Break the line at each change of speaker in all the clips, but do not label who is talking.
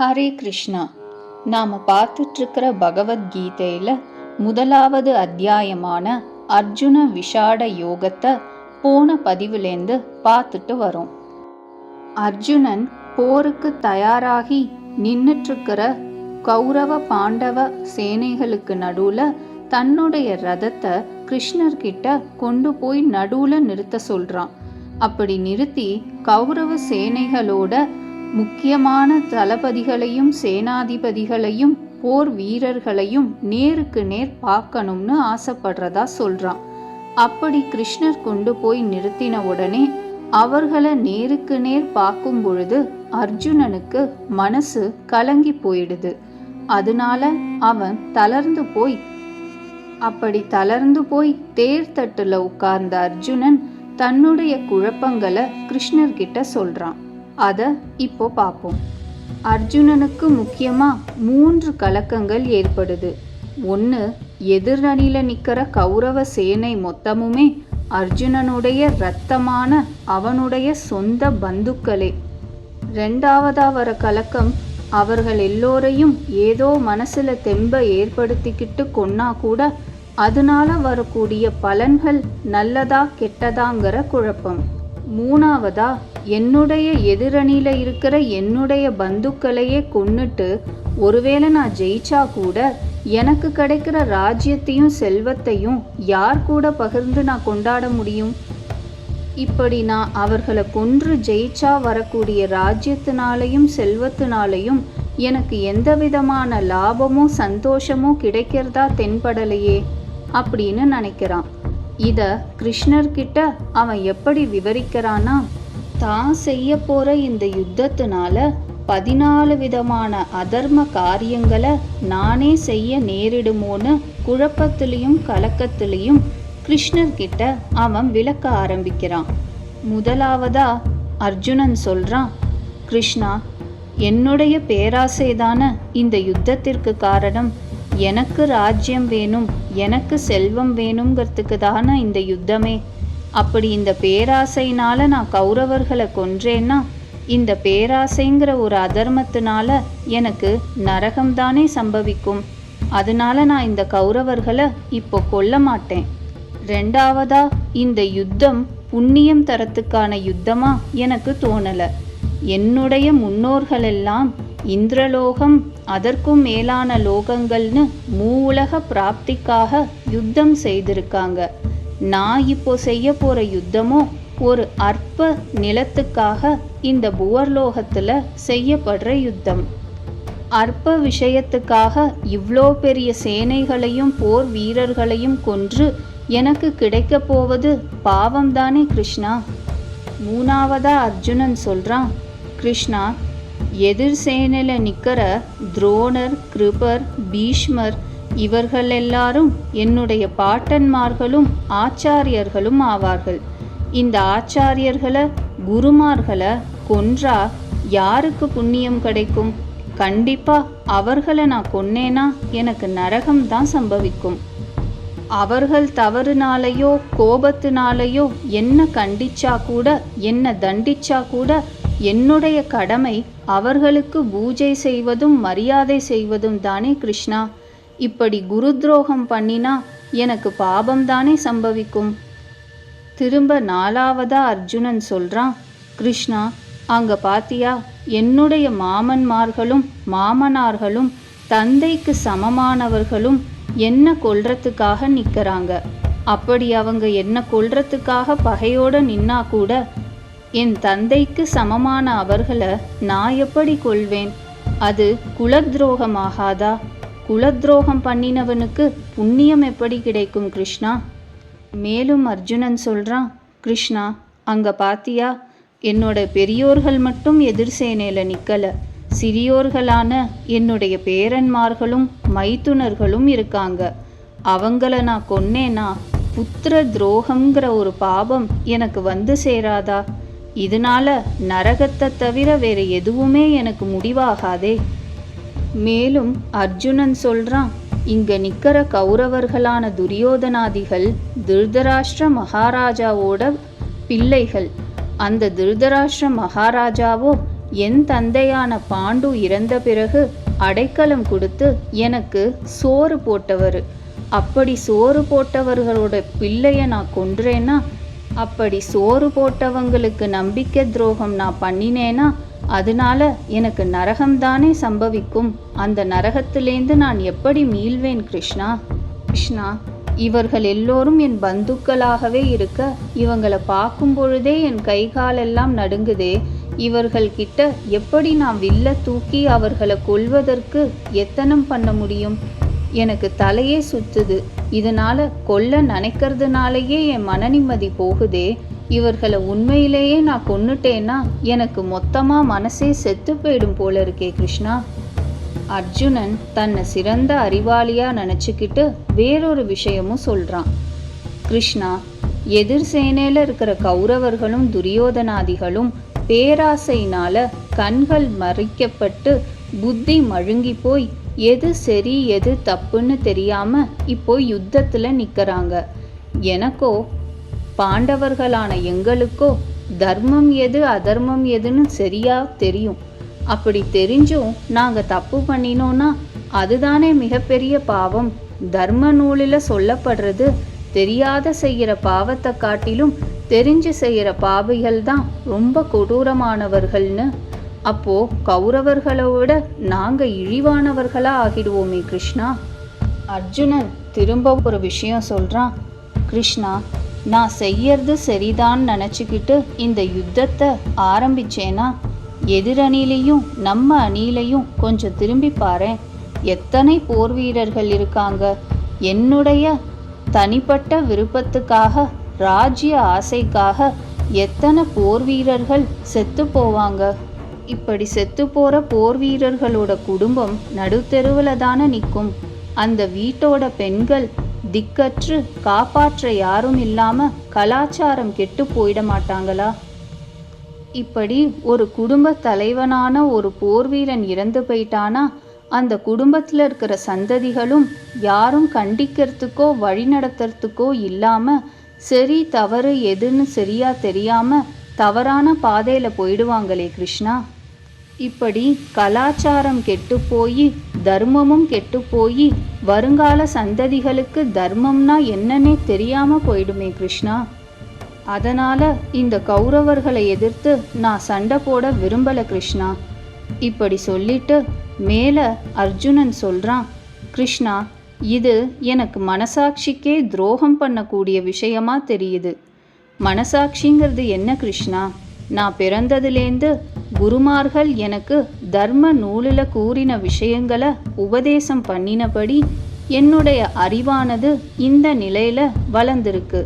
ஹரே கிருஷ்ணா. நாம் பார்த்துட்ருக்கிற பகவத்கீதையில் முதலாவது அத்தியாயமான அர்ஜுன விஷாட யோகத்தை போன பதிவுலேருந்து பார்த்துட்டு வரோம். அர்ஜுனன் போருக்கு தயாராகி நின்றுட்டுருக்கிற கௌரவ பாண்டவ சேனைகளுக்கு நடுவில் தன்னுடைய ரதத்தை கிருஷ்ணர்கிட்ட கொண்டு போய் நடுவில் நிறுத்த சொல்கிறான் அப்படி நிறுத்தி கௌரவ சேனைகளோட முக்கியமான தளபதிகளையும் சேனாதிபதிகளையும் போர் வீரர்களையும் நேருக்கு நேர் பார்க்கணும்னு ஆசைப்படுறதா சொல்றான். அப்படி கிருஷ்ணர் கொண்டு போய் நிறுத்தின உடனே அவர்களை நேருக்கு நேர் பார்க்கும் பொழுது அர்ஜுனனுக்கு மனசு கலங்கி போயிடுது. அதனால அவன் தளர்ந்து போய் அப்படி தளர்ந்து போய் தேர் தட்டுல உட்கார்ந்த அர்ஜுனன் தன்னுடைய குழப்பங்களை கிருஷ்ணர்கிட்ட சொல்றான். அதை இப்போ பார்ப்போம் அர்ஜுனனுக்கு முக்கியமாக மூன்று கலக்கங்கள் ஏற்படுது. ஒன்று எதிரணியில் நிற்கிற கௌரவ சேனை மொத்தமுமே அர்ஜுனனுடைய இரத்தமான அவனுடைய சொந்த பந்துக்களே. ரெண்டாவதா வர கலக்கம் அவர்கள் எல்லோரையும் ஏதோ மனசுல தெம்ப ஏற்படுத்திக்கிட்டு கொன்னா கூட அதனால வரக்கூடிய பலன்கள் நல்லதா கெட்டதாங்கிற குழப்பம். மூணாவதா? என்னுடைய எதிரணியில் இருக்கிற என்னுடைய பந்துக்களையே கொன்னுட்டு ஒருவேளை நான் ஜெயிச்சா கூட எனக்கு கிடைக்கிற ராஜ்யத்தையும் செல்வத்தையும் யார் கூட பகிர்ந்து நான் கொண்டாட முடியும்? இப்படி நான் அவர்களை கொன்று ஜெயிச்சா வரக்கூடிய ராஜ்யத்தினாலையும் செல்வத்தினாலையும் எனக்கு எந்த விதமான லாபமோ சந்தோஷமோ கிடைக்கிறதா தென்படலையே அப்படின்னு நினைக்கிறான். இதை கிருஷ்ணர்கிட்ட அவன் எப்படி விவரிக்கிறானா? தான் செய்ய போகிற இந்த யுத்தத்தினால பதினாலு விதமான அதர்ம காரியங்களை நானே செய்ய நேரிடுமோன்னு குழப்பத்திலையும் கலக்கத்திலையும் கிருஷ்ணர்கிட்ட அவன் விளக்க ஆரம்பிக்கிறான். முதலாவதா அர்ஜுனன் சொல்கிறான் கிருஷ்ணா என்னுடைய பேராசைதான இந்த யுத்தத்திற்கு காரணம் எனக்கு ராஜ்யம் வேணும் எனக்கு செல்வம் வேணுங்கிறதுக்கு தானே இந்த யுத்தமே. அப்படி இந்த பேராசைனால நான் கௌரவர்களை கொன்றேன்னா இந்த பேராசைங்கிற ஒரு அதர்மத்தினால எனக்கு நரகம்தானே சம்பவிக்கும். அதனால நான் இந்த கௌரவர்களை இப்போ கொல்ல மாட்டேன். ரெண்டாவதா இந்த யுத்தம் புண்ணியம் தரத்துக்கான யுத்தமா எனக்கு தோணலை. என்னுடைய முன்னோர்களெல்லாம் இந்திரலோகம் அதற்கும் மேலான லோகங்கள்னு மூலக பிராப்திக்காக யுத்தம் செய்திருக்காங்க. நான் இப்போ செய்ய போகிற யுத்தமோ ஒரு அற்ப நிலத்துக்காக இந்த புவர்லோகத்தில் செய்யப்படுற யுத்தம். அற்ப விஷயத்துக்காக இவ்வளோ பெரிய சேனைகளையும் போர் வீரர்களையும் கொன்று எனக்கு கிடைக்க போவது பாவம்தானே கிருஷ்ணா? மூணாவதா அர்ஜுனன் சொல்கிறான் கிருஷ்ணா எதிர் சேனையில் நிற்கிற துரோணர் கிருபர் பீஷ்மர் இவர்கள் எல்லாரும் என்னுடைய பாட்டன்மார்களும் ஆச்சாரியர்களும் ஆவார்கள். இந்த ஆச்சாரியர்களை குருமார்களை கொன்றா யாருக்கு புண்ணியம் கிடைக்கும்? கண்டிப்பா அவர்களை நான் கொன்னேனா? எனக்கு நரகம் தான் சம்பவிக்கும். அவர்கள் தவறுனாலேயோ கோபத்தினாலேயோ என்ன கண்டிச்சா கூட என்ன தண்டிச்சா கூட என்னுடைய கடமை அவர்களுக்கு பூஜை செய்வதும் மரியாதை செய்வதும் தானே கிருஷ்ணா. இப்படி குரு துரோகம் பண்ணினா எனக்கு பாபம் தானே சம்பவிக்கும். திரும்ப நாலாவதா அர்ஜுனன் சொல்றான் கிருஷ்ணா அங்க பாத்தியா? என்னுடைய மாமன்மார்களும் மாமனார்களும் தந்தைக்கு சமமானவர்களும் என்ன கொல்றதுக்காக நிற்கிறாங்க அப்படி அவங்க என்ன கொல்றதுக்காக பகையோட நின்னா கூட என் தந்தைக்கு சமமான அவர்களை நான் எப்படி கொள்வேன்? அது குலத்ரோகமாகாதா? குலத்ரோகம் பண்ணினவனுக்கு புண்ணியம் எப்படி கிடைக்கும் கிருஷ்ணா? மேலும் அர்ஜுனன் சொல்கிறான் கிருஷ்ணா அங்கே பாத்தியா? என்னோட பெரியோர்கள் மட்டும் எதிர் நிற்கலை சிறியோர்களான என்னுடைய பேரன்மார்களும் மைத்துனர்களும் இருக்காங்க. அவங்கள நான் கொன்னேனா? புத்திர துரோகங்கிற ஒரு பாபம் எனக்கு வந்து சேராதா? இதனால நரகத்தை தவிர வேற எதுவுமே எனக்கு முடிவாகாதே. மேலும் அர்ஜுனன் சொல்றான் இங்க நிக்கிற கௌரவர்களான துரியோதனாதிகள் திருதராஷ்டிர மகாராஜாவோட பிள்ளைகள். அந்த திருதராஷ்டிர மகாராஜாவோ என் தந்தையான பாண்டு இறந்த பிறகு அடைக்கலம் கொடுத்து எனக்கு சோறு போட்டவர். அப்படி சோறு போட்டவர்களோட பிள்ளைய நான் கொன்றேன்னா அப்படி சோறு போட்டவங்களுக்கு நம்பிக்கை துரோகம் நான் பண்ணினேனா அதனால எனக்கு நரகம்தானே சம்பவிக்கும். அந்த நரகத்திலேந்து நான் எப்படி மீள்வேன் கிருஷ்ணா? கிருஷ்ணா இவர்கள் எல்லோரும் என் பந்துக்களாகவே இருக்க இவங்களை பார்க்கும் பொழுதே என் கை காலெல்லாம் நடுங்குதே. இவர்கள் கிட்ட எப்படி நான் வில்ல தூக்கி அவர்களை கொல்வதற்கு எத்தனம் பண்ண முடியும்? எனக்கு தலையே சுத்துது. இதனால கொல்ல நினைக்கிறதுனாலயே என் மன நிம்மதி போகுதே. இவர்களை உண்மையிலேயே நான் கொன்னுட்டேன்னா எனக்கு மொத்தமா மனசே செத்து போயிடும் போல இருக்கே கிருஷ்ணா. அர்ஜுனன் தன்னை சிறந்த அறிவாளியா நினச்சிக்கிட்டு வேறொரு விஷயமும் சொல்றான். கிருஷ்ணா எதிர் சேனையில் இருக்கிற கௌரவர்களும் துரியோதனாதிகளும் பேராசையினால கண்கள் மறைக்கப்பட்டு புத்தி மழுங்கி போய் எது சரி எது தப்புன்னு தெரியாம இப்போ யுத்தத்துல நிக்கிறாங்க. எனக்கோ பாண்டவர்களான எங்களுக்கோ தர்மம் எது அதர்மம் எதுன்னு சரியா தெரியும். அப்படி தெரிஞ்சும் நாங்க தப்பு பண்ணினோன்னா அதுதானே மிகப்பெரிய பாவம். தர்ம நூலில் சொல்லப்படுறது தெரியாத செய்கிற பாவத்தை காட்டிலும் தெரிஞ்சு செய்கிற பாவிகள் தான் ரொம்ப கொடூரமானவர்கள்னு. அப்போ கௌரவர்களை விட நாங்க இழிவானவர்களா ஆகிடுவோமே கிருஷ்ணா. அர்ஜுனன் திரும்ப ஒரு விஷயம் சொல்றான். கிருஷ்ணா நான் செய்யறது சரிதான் நினச்சிக்கிட்டு இந்த யுத்தத்தை ஆரம்பிச்சேனா? எதிரணிலையும் நம்ம அணிலையும் கொஞ்சம் திரும்பி பாரேன். எத்தனை போர் வீரர்கள் இருக்காங்க? என்னுடைய தனிப்பட்ட விருப்பத்துக்காக ராஜ்ய ஆசைக்காக எத்தனை போர் வீரர்கள் செத்து போவாங்க? இப்படி செத்து போர் வீரர்களோட குடும்பம் நடுத்தெருவில் தானே நிற்கும் அந்த வீட்டோட பெண்கள் திக்கற்று காப்பாற்ற யாரும் இல்லாமல் கலாச்சாரம் கெட்டு போயிட மாட்டாங்களா? இப்படி ஒரு குடும்ப தலைவனான ஒரு போர் வீரன் இறந்து போயிட்டானா? அந்த குடும்பத்தில் இருக்கிற சந்ததிகளும் யாரும் கண்டிக்கிறதுக்கோ வழிநடத்துறதுக்கோ இல்லாமல் சரி தவறு எதுன்னு சரியா தெரியாமல் தவறான பாதையில் போயிடுவாங்களே கிருஷ்ணா. இப்படி கலாச்சாரம் கெட்டு போய் தர்மமும் கெட்டு போய் வருங்கால சந்ததிகளுக்கு தர்மம்னா என்னன்னே தெரியாம போயிடுமே கிருஷ்ணா. அதனால இந்த கௌரவர்களை எதிர்த்து நான் சண்டை போட விரும்பல கிருஷ்ணா. இப்படி சொல்லிட்டு மேல அர்ஜுனன் சொல்றான் கிருஷ்ணா இது எனக்கு மனசாட்சிக்கே துரோகம் பண்ணக்கூடிய விஷயமா தெரியுது. மனசாட்சிங்கிறது என்ன கிருஷ்ணா? நான் பிறந்ததுலேருந்து குருமார்கள் எனக்கு தர்ம நூலில் கூறின விஷயங்களை உபதேசம் பண்ணினபடி என்னுடைய அறிவானது இந்த நிலையில் வளர்ந்துருக்கு.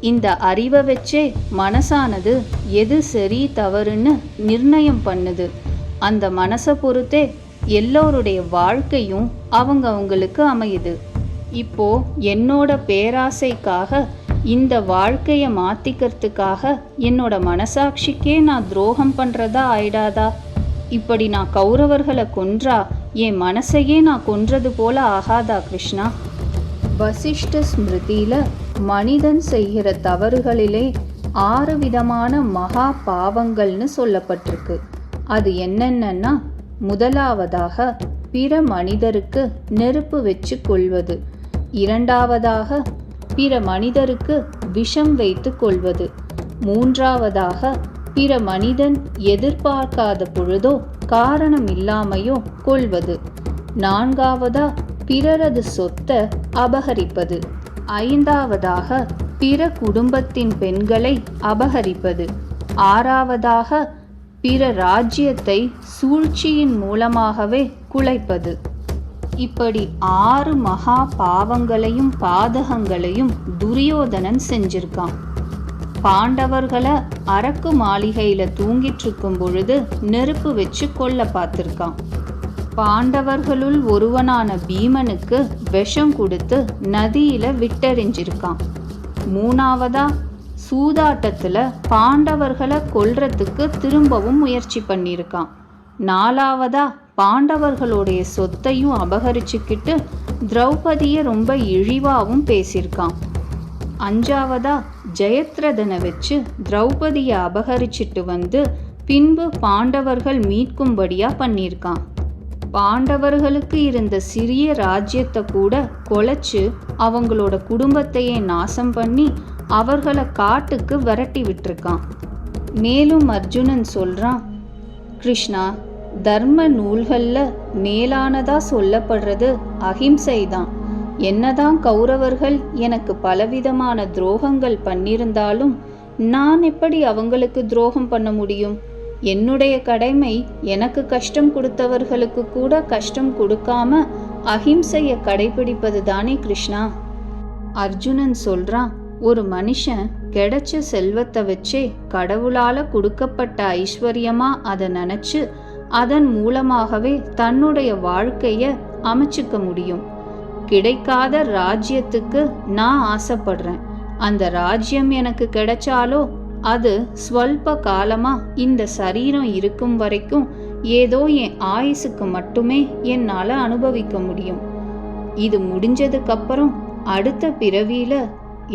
இந்த அறிவை வச்சே மனசானது எது சரி தவறுன்னு நிர்ணயம் பண்ணுது. அந்த மனசை பொறுத்தே எல்லோருடைய வாழ்க்கையும் அவங்க அவங்களுக்கு அமையுது. இப்போ என்னோட பேராசைக்காக இந்த வாழ்க்கையை மாத்திக்கிறதுக்காக என்னோட மனசாட்சிக்கே நான் துரோகம் பண்ணுறதா ஆயிடாதா? இப்படி நான் கௌரவர்களை கொன்றா என் மனசையே நான் கொன்றது போல ஆகாதா கிருஷ்ணா? வசிஷ்ட ஸ்மிருதியில் மனிதன் செய்கிற தவறுகளிலே ஆறு விதமான மகா பாவங்கள்னு சொல்லப்பட்டிருக்கு. அது என்னென்னன்னா முதலாவதாக பிற மனிதருக்கு நெருப்பு வச்சு கொள்வது இரண்டாவதாக பிற மனிதருக்கு விஷம் வைத்து கொள்வது. மூன்றாவதாக பிற மனிதன் எதிர்பார்க்காத பொழுதோ காரணம் இல்லாமையோ கொள்வது. நான்காவதா பிறரது சொத்தை அபகரிப்பது. ஐந்தாவதாக பிற குடும்பத்தின் பெண்களை அபகரிப்பது. ஆறாவதாக பிற ராஜ்யத்தை சூழ்ச்சியின் மூலமாகவே குலைப்பது. இப்படி ஆறு மகா பாவங்களையும் பாதகங்களையும் துரியோதனன் செஞ்சிருக்கான். பாண்டவர்களை அரக்கு மாளிகையில தூங்கிட்டு இருக்கும் பொழுது நெருப்பு வச்சு கொல்ல பார்த்திருக்கான். பாண்டவர்களுள் ஒருவனான பீமனுக்கு விஷம் கொடுத்து நதியில விட்டெறிஞ்சிருக்கான். மூணாவதா சூதாட்டத்துல பாண்டவர்களை கொல்றதுக்கு திரும்பவும் முயற்சி பண்ணியிருக்கான். நாலாவதா பாண்டவர்களுடைய சொத்தையும் அபகரிச்சுக்கிட்டு திரௌபதியை ரொம்ப இழிவாகவும் பேசியிருக்கான். அஞ்சாவதா ஜெயத்ரதனை வச்சு திரௌபதியை அபகரிச்சிட்டு வந்து பின்பு பாண்டவர்கள் மீட்கும்படியா பண்ணியிருக்கான். பாண்டவர்களுக்கு இருந்த சிறிய ராஜ்யத்தை கூட கொலைச்சு அவங்களோட குடும்பத்தையே நாசம் பண்ணி அவர்களை காட்டுக்கு விரட்டி விட்டுருக்கான். மேலும் அர்ஜுனன் சொல்கிறான் கிருஷ்ணா தர்ம நூல்களில் மேலானதா சொல்லப்படுறது அகிம்சை தான் என்னதான் கௌரவர்கள் எனக்கு பலவிதமான துரோகங்கள் பண்ணியிருந்தாலும் நான் எப்படி அவங்களுக்கு துரோகம் பண்ண முடியும்? என்னுடைய கடமை எனக்கு கஷ்டம் கொடுத்தவர்களுக்கு கூட கஷ்டம் கொடுக்காம அகிம்சையை கடைபிடிப்பது தானே கிருஷ்ணா? அர்ஜுனன் சொல்றான் ஒரு மனுஷன் கிடைச்ச செல்வத்தை வச்சே கடவுளால கொடுக்கப்பட்ட ஐஸ்வர்யமா அதை நினைச்சு அதன் மூலமாகவே தன்னுடைய வாழ்க்கையை அமைச்சுக்க முடியும். கிடைக்காத ராஜ்யத்துக்கு நான் ஆசைப்படுறேன். அந்த ராஜ்யம் எனக்கு கிடைச்சாலோ அது ஸ்வல்ப காலமா இந்த சரீரம் இருக்கும் வரைக்கும் ஏதோ என் ஆயுசுக்கு மட்டுமே என்னால் அனுபவிக்க முடியும். இது முடிஞ்சதுக்கப்புறம் அடுத்த பிறவியில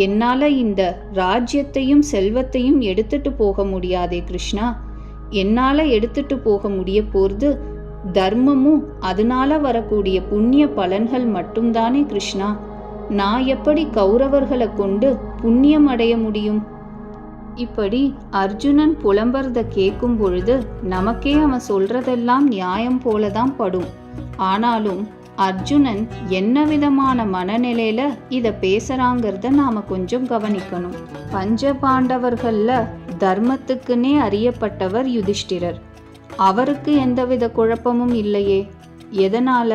என்னால் இந்த ராஜ்யத்தையும் செல்வத்தையும் எடுத்துட்டு போக முடியாதே கிருஷ்ணா. என்னால எடுத்துட்டு போக முடிய போறது? தர்மமும் அதனால வரக்கூடிய புண்ணிய பலன்கள் மட்டும்தானே கிருஷ்ணா? நான் எப்படி கௌரவர்களை கொண்டு புண்ணியம் அடைய முடியும்? இப்படி அர்ஜுனன் புலம்புறத கேட்கும் பொழுது நமக்கே அவன் சொல்றதெல்லாம் நியாயம் போலதான் படும். ஆனாலும் அர்ஜுனன் என்ன விதமான மனநிலையில இத பேசுறாங்கிறத நாம கொஞ்சம் கவனிக்கணும். பஞ்ச பாண்டவர்கள்ல தர்மத்துக்குன்னே அறியப்பட்டவர் யுதிஷ்டிரர். அவருக்கு எந்தவித குழப்பமும் இல்லையே. எதனால?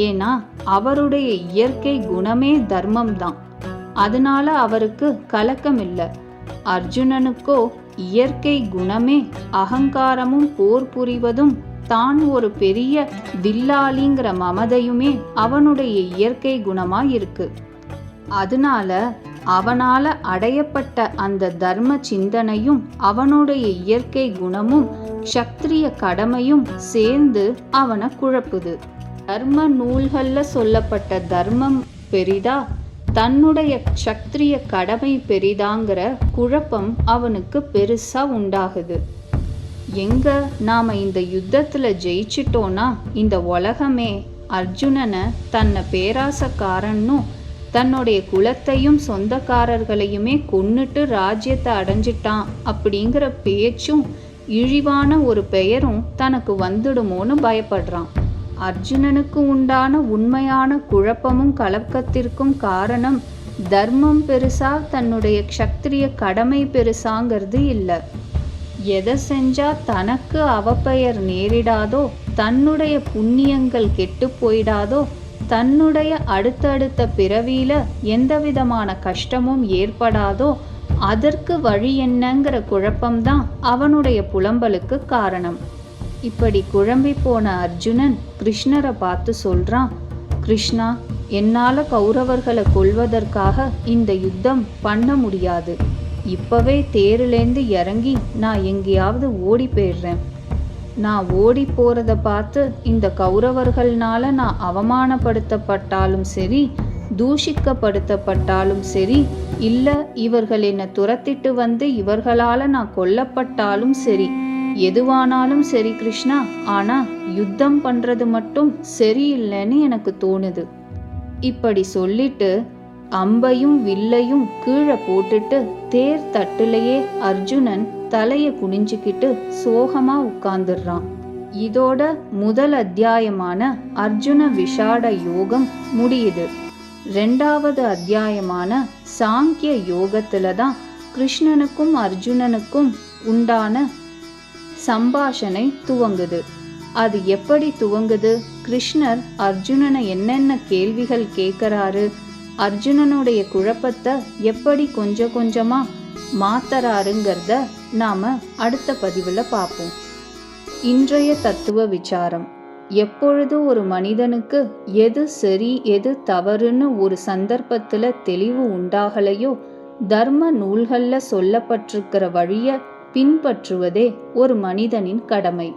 ஏன்னா அவருடைய இயற்கை குணமே தர்மம் தான் அதனால அவருக்கு கலக்கம் இல்லை அர்ஜுனனுக்கோ இயற்கை குணமே அகங்காரமும் போர் புரிவதும் தான் ஒரு பெரிய வில்லாளிங்கிற மமதையுமே அவனுடைய இயற்கை குணமா இருக்கு அதனால அவனால அடையப்பட்ட அந்த தர்ம சிந்தனையும் அவனுடைய இயற்கை குணமும் சக்திரிய கடமையும் சேர்ந்து அவனை குழப்புது. தர்ம நூல்கள்ல சொல்லப்பட்ட தர்மம் பெரிதா? தன்னுடைய சக்திரிய கடமை பெரிதாங்கிற குழப்பம் அவனுக்கு பெருசா உண்டாகுது. எங்க நாம இந்த யுத்தத்துல ஜெயிச்சிட்டோன்னா இந்த உலகமே அர்ஜுனனை தன்னை பேராசக்காரன்னும் தன்னுடைய குலத்தையும் சொந்தக்காரர்களையுமே கொன்னுட்டு ராஜ்யத்தை அடைஞ்சிட்டான் அப்படிங்கிற பேச்சும் இழிவான ஒரு பெயரும் தனக்கு வந்துடுமோன்னு பயப்படுறான். அர்ஜுனனுக்கு உண்டான உண்மையான குழப்பமும் கலக்கத்திற்கும் காரணம் தர்மம் பெருசா தன்னுடைய சக்திரிய கடமை பெருசாங்கிறது இல்லை. எதை செஞ்சா தனக்கு அவப்பெயர் நேரிடாதோ தன்னுடைய புண்ணியங்கள் கெட்டு போயிடாதோ தன்னுடைய அடுத்தடுத்த பிறவியில் எந்த விதமான கஷ்டமும் ஏற்படாதோ அதற்கு வழி என்னங்கிற குழப்பம்தான் அவனுடைய புலம்பலுக்கு காரணம். இப்படி குழம்பி போன அர்ஜுனன் கிருஷ்ணரை பார்த்து சொல்றான் கிருஷ்ணா என்னால் கௌரவர்களை கொல்வதற்காக இந்த யுத்தம் பண்ண முடியாது. இப்பவே தேரிலேந்து இறங்கி நான் எங்கேயாவது ஓடி போயிடுறேன். நான் ஓடி போகிறத பார்த்து இந்த கௌரவர்கள்னால நான் அவமானப்படுத்தப்பட்டாலும் சரி தூஷிக்கப்படுத்தப்பட்டாலும் சரி இல்லை இவர்கள் என்னை துரத்திட்டு வந்து இவர்களால் நான் கொல்லப்பட்டாலும் சரி எதுவானாலும் சரி கிருஷ்ணா ஆனால் யுத்தம் பண்ணுறது மட்டும் சரியில்லைன்னு எனக்கு தோணுது. இப்படி சொல்லிட்டு அம்பையும் வில்லையும் கீழே போட்டுட்டு தேர் தட்டுலேயே அர்ஜுனன் தலைய குனிஞ்சுக்கிட்டு சோகமா உட்கார்ந்துடுறான். இதோட முதல் அத்தியாயமான அர்ஜுன விஷாட யோகம் முடியுது. ரெண்டாவது அத்தியாயமான சாங்கிய யோகத்துல தான் கிருஷ்ணனுக்கும் அர்ஜுனனுக்கும் உண்டான சம்பாஷனை துவங்குது. அது எப்படி துவங்குது? கிருஷ்ணர் அர்ஜுனனை என்னென்ன கேள்விகள் கேட்கிறாரு? அர்ஜுனனுடைய குழப்பத்தை எப்படி கொஞ்சம் கொஞ்சமா மாத்தறாருங்கிறத நாம அடுத்த பதிவில் பார்ப்போம் இன்றைய தத்துவ விசாரம். எப்பொழுது ஒரு மனிதனுக்கு எது சரி எது தவறுன்னு ஒரு சந்தர்ப்பத்தில் தெளிவு உண்டாகலையோ தர்ம நூல்களில் சொல்லப்பட்டிருக்கிற வழியை பின்பற்றுவதே ஒரு மனிதனின் கடமை.